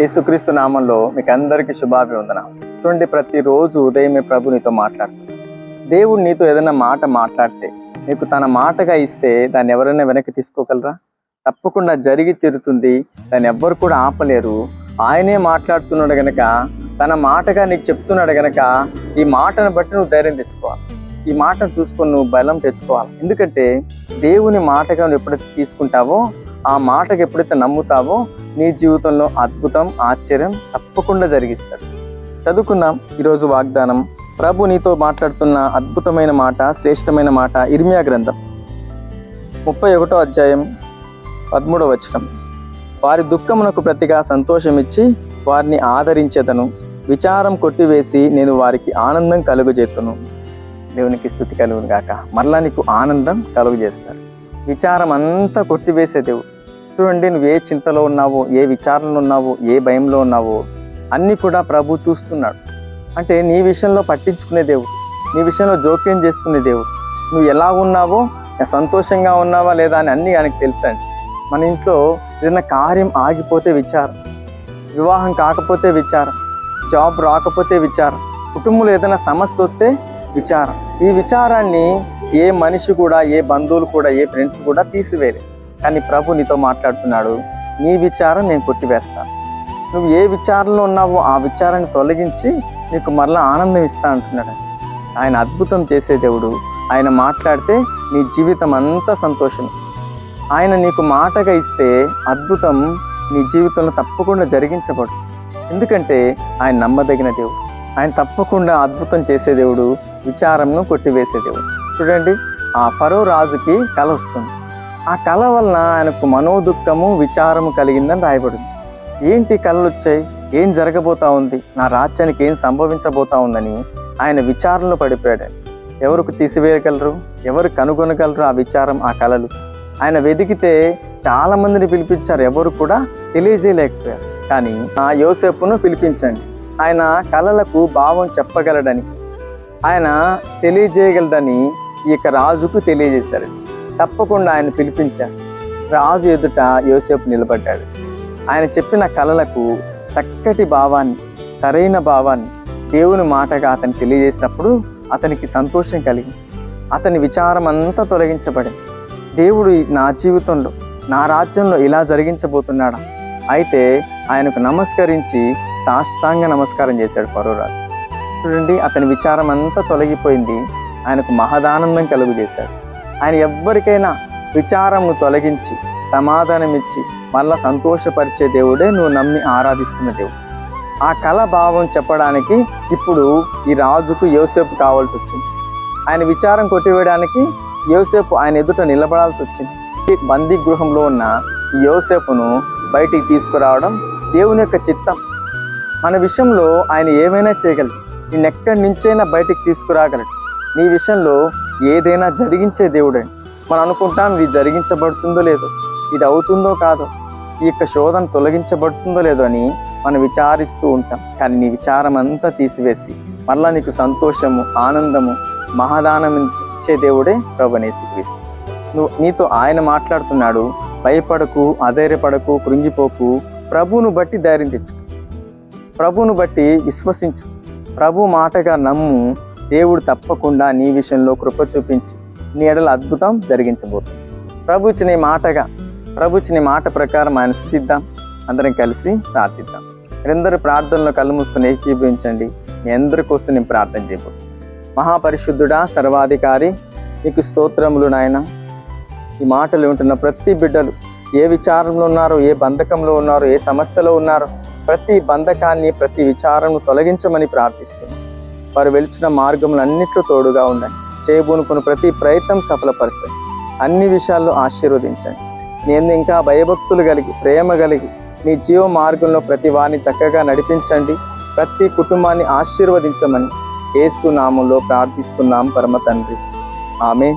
యేసుక్రీస్తు నామంలో మీకు అందరికీ శుభాభివందన చూడండి ప్రతిరోజు ఉదయమే ప్రభు నీతో మాట్లాడుతుంది దేవుడు నీతో ఏదైనా మాట మాట్లాడితే నీకు తన మాటగా ఇస్తే దాన్ని ఎవరైనా వెనక్కి తీసుకోగలరా? తప్పకుండా జరిగి తీరుతుంది. దాన్ని ఎవ్వరు కూడా ఆపలేరు. ఆయనే మాట్లాడుతున్నాడు గనక తన మాటగా నీకు చెప్తున్నాడు గనక ఈ మాటను బట్టి నువ్వు ధైర్యం తెచ్చుకోవాలి. ఈ మాటను చూసుకొని నువ్వు బలం తెచ్చుకోవాలి. ఎందుకంటే దేవుని మాటగా నువ్వు ఎప్పుడైతే తీసుకుంటావో ఆ మాటకు ఎప్పుడైతే నమ్ముతావో నీ జీవితంలో అద్భుతం ఆశ్చర్యం తప్పకుండా జరిగిస్తాడు. చదువుకున్నాం ఈరోజు వాగ్దానం. ప్రభు నీతో మాట్లాడుతున్న అద్భుతమైన మాట శ్రేష్టమైన మాట ఇర్మియా గ్రంథం. ముప్పై ఒకటో అధ్యాయం పదమూడవ వచనం. వారి దుఃఖమునకు ప్రతిగా సంతోషం ఇచ్చి వారిని ఆదరించేదను. విచారం కొట్టివేసి నేను వారికి ఆనందం కలుగజేతును. దేవునికి స్థుతి కలుగును గాక మరలా నీకు ఆనందం కలుగు విచారం అంతా కొట్టివేసే దేవుడు. చూడండి నువ్వు ఏ చింతలో ఉన్నావు ఏ విచారణలో ఉన్నావు ఏ భయంలో ఉన్నావు అన్నీ కూడా ప్రభు చూస్తున్నాడు. అంటే నీ విషయంలో పట్టించుకునే దేవుడు నీ విషయంలో జోక్యం చేసుకునే దేవుడు. నువ్వు ఎలా ఉన్నావో సంతోషంగా ఉన్నావా లేదా అని అన్నీ ఆయనకు తెలుసండి. మన ఇంట్లో ఏదైనా కార్యం ఆగిపోతే విచారం వివాహం కాకపోతే విచారం జాబ్ రాకపోతే విచారం కుటుంబంలో ఏదైనా సమస్య వస్తే విచారం. ఈ విచారాన్ని ఏ మనిషి కూడా ఏ బంధువులు కూడా ఏ ఫ్రెండ్స్ కూడా తీసివేయలేదు. కానీ ప్రభు నీతో మాట్లాడుతున్నాడు. నీ విచారం నేను కొట్టివేస్తాను నువ్వు ఏ విచారంలో ఉన్నావో ఆ విచారాన్ని తొలగించి నీకు మరలా ఆనందం ఇస్తా అంటున్నాడు. ఆయన అద్భుతం చేసే దేవుడు. ఆయన మాట్లాడితే నీ జీవితం అంతా సంతోషం. ఆయన నీకు మాటగా ఇస్తే అద్భుతం నీ జీవితంలో తప్పకుండా జరిగించబడు. ఎందుకంటే ఆయన నమ్మదగిన దేవుడు. ఆయన తప్పకుండా అద్భుతం చేసే దేవుడు విచారంను కొట్టివేసే దేవుడు. చూడండి ఆ పరో రాజుకి కల వస్తుంది ఆ కళ వలన ఆయనకు మనోదుఖము విచారము కలిగిందని రాయబడింది. ఏంటి కళలు వచ్చాయి ఏం జరగబోతా ఉంది? నా రాజ్యానికి ఏం సంభవించబోతా ఉందని ఆయన విచారణలు పడిపోయాడు. ఎవరికి తీసివేయగలరు? ఎవరు కనుగొనగలరు ఆ విచారం ఆ కళలు? ఆయన వెతికితే చాలా మందిని పిలిపించారు. ఎవరు కూడా తెలియజేయలేకపోయారు. కానీ ఆ యోసేపును పిలిపించండి. ఆయన కళలకు భావం చెప్పగలడని ఆయన తెలియజేయగలడని ఈ యొక్క రాజుకు తెలియజేశారు తప్పకుండా ఆయన పిలిపించారు. రాజు ఎదుట యోసేపు నిలబడ్డాడు. ఆయన చెప్పిన కళలకు చక్కటి భావాన్ని సరైన భావాన్ని దేవుని మాటగా అతను తెలియజేసినప్పుడు అతనికి సంతోషం కలిగింది. అతని విచారం అంతా తొలగించబడింది. దేవుడు నా జీవితంలో నా రాజ్యంలో ఇలా జరిగించబోతున్నాడా? అయితే ఆయనకు నమస్కరించి సాష్టాంగ నమస్కారం చేశాడు పరోరాజు చూడండి అతని విచారం అంతా తొలగిపోయింది. ఆయనకు మహదానందం కలుగు చేశాడు ఆయన ఎవ్వరికైనా విచారము తొలగించి సమాధానం ఇచ్చి మళ్ళా సంతోషపరిచే దేవుడే నువ్వు నమ్మి ఆరాధిస్తున్న దేవుడు. ఆ కళ భావం చెప్పడానికి ఇప్పుడు ఈ రాజుకు యోసేపు కావాల్సి వచ్చింది. ఆయన విచారం కొట్టివేయడానికి యోసేపు ఆయన ఎదుట నిలబడాల్సి వచ్చింది. బందీ గృహంలో ఉన్న యోసేపును బయటికి తీసుకురావడం దేవుని యొక్క చిత్తం. మన విషయంలో ఆయన ఏమైనా చేయగలడు? నేను ఎక్కడి నుంచైనా బయటికి తీసుకురాగలడు. నీ విషయంలో ఏదైనా జరిగించే దేవుడండి మనం అనుకుంటాం ఇది జరిగించబడుతుందో లేదో. ఇది అవుతుందో కాదో. ఈ యొక్క శోధన తొలగించబడుతుందో లేదో అని మనం విచారిస్తూ ఉంటాం. కానీ నీ విచారం అంతా తీసివేసి మళ్ళా నీకు సంతోషము ఆనందము మహాదానం ఇచ్చే దేవుడే ప్రభనేసుక్రీస్తు నువ్వు నీతో ఆయన మాట్లాడుతున్నాడు. భయపడకు అధైర్యపడకు కృంగిపోకు. ప్రభువును బట్టి ధైర్యం తెచ్చు ప్రభువును బట్టి విశ్వసించు. ప్రభు మాటగా నమ్ము దేవుడు తప్పకుండా నీ విషయంలో కృప చూపించి నీ ఎడల అద్భుతం జరిగించబోతుంది. ప్రభు ఇచ్చిన మాటగా ప్రభు ఇచ్చిన మాట ప్రకారం ఆయన స్థుతిద్దాం. అందరం కలిసి ప్రార్థిద్దాం. మీరందరూ ప్రార్థనలో కళ్ళు మూసుకుని ఏకీభవించండి. మీ అందరి కోసం నేను ప్రార్థన చేయబోతున్నాను. మహాపరిశుద్ధుడా సర్వాధికారి నీకు స్తోత్రములు నాయన. ఈ మాటలు ఉంటున్న ప్రతి బిడ్డలు ఏ విచారంలో ఉన్నారో ఏ బంధకంలో ఉన్నారో ఏ సమస్యలో ఉన్నారో ప్రతి బంధకాన్ని ప్రతి విచారం తొలగించమని ప్రార్థిస్తున్నాను వారు వెలిచిన మార్గములన్నిట్లో తోడుగా ఉండండి. చేయబోనుకున్న ప్రతి ప్రయత్నం సఫలపరచండి. అన్ని విషయాల్లో ఆశీర్వదించండి. నేను ఇంకా భయభక్తులు కలిగి ప్రేమ కలిగి మీ జీవ మార్గంలో ప్రతి వారిని చక్కగా నడిపించండి. ప్రతి కుటుంబాన్ని ఆశీర్వదించమని ఏసు నామంలో ప్రార్థిస్తున్నాం పరమ తండ్రి. ఆమె